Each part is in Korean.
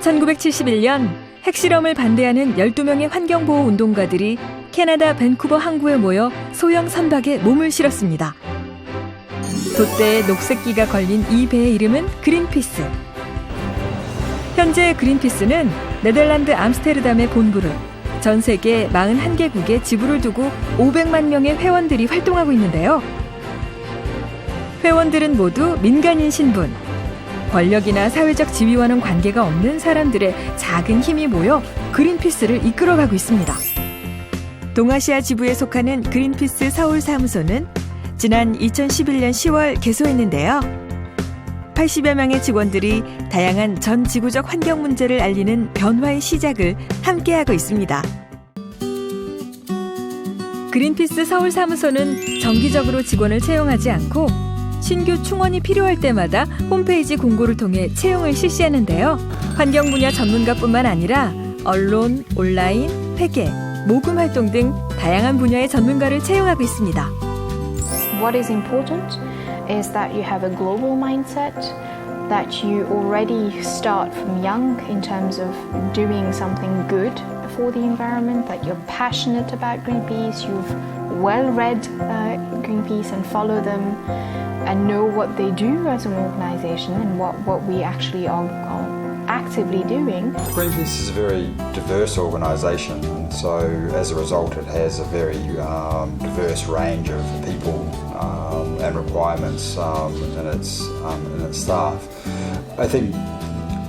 1971년 핵실험을 반대하는 12명의 환경보호 운동가들이 캐나다 밴쿠버 항구에 모여 소형 선박에 몸을 실었습니다. 돛대에 녹색기가 걸린 이 배의 이름은 그린피스. 현재 그린피스는 네덜란드 암스테르담의 본부를 전 세계 41개국에 지부를 두고 500만 명의 회원들이 활동하고 있는데요. 회원들은 모두 민간인 신분, 권력이나 사회적 지위와는 관계가 없는 사람들의 작은 힘이 모여 그린피스를 이끌어가고 있습니다. 동아시아 지부에 속하는 그린피스 서울 사무소는 지난 2011년 10월 개소했는데요. 80여 명의 직원들이 다양한 전 지구적 환경 문제를 알리는 변화의 시작을 함께하고 있습니다. 그린피스 서울 사무소는 정기적으로 직원을 채용하지 않고 신규 충원이 필요할 때마다 홈페이지 공고를 통해 채용을 실시하는데요. 환경 분야 전문가뿐만 아니라 언론, 온라인, 회계, 모금 활동 등 다양한 분야의 전문가를 채용하고 있습니다. What is important is that you have a global mindset, that you already start from young in terms of doing something good for the environment, that you're passionate about Greenpeace, you've well read uh, Greenpeace and follow them and know what they do as an organization and what, what we actually are, are actively doing. Greenpeace is a very diverse organisation, and so as a result, it has a very um, diverse range of people um, and requirements um, in its um, in its staff. I think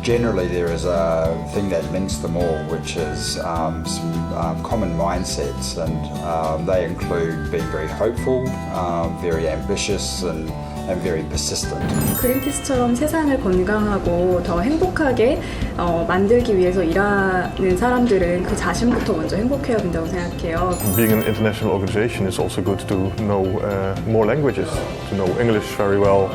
generally there is a thing that links them all, which is um, some um, common mindsets, and um, they include being very hopeful, um, very ambitious, and and very persistent. 그린피스처럼 세상을 건강하고 더 행복하게 어, 만들기 위해서 일하는 사람들은 그 자신부터 먼저 행복해야 된다고 생각해요. Being an international organization, it's also good to know uh, more languages, to know English very well,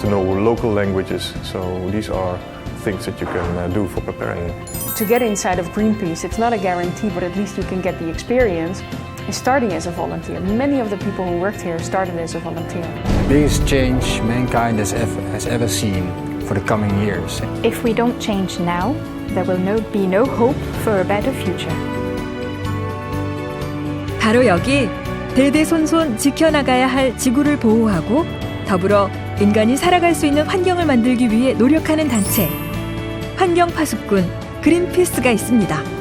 to know local languages. So these are things that you can uh, do for preparing. to get inside of Greenpeace, it's not a guarantee, but at least you can get the experience. is Starting as a volunteer. Many of the people who worked here started as a volunteer. biggest change mankind has ever, has ever seen for the coming years. If we don't change now, there will no, be no hope for a better future. 바로 여기 대대손손 지켜나가야 할 지구를 보호하고 더불어 인간이 살아갈 수 있는 환경을 만들기 위해 노력하는 단체 환경 파수꾼 그린피스가 있습니다.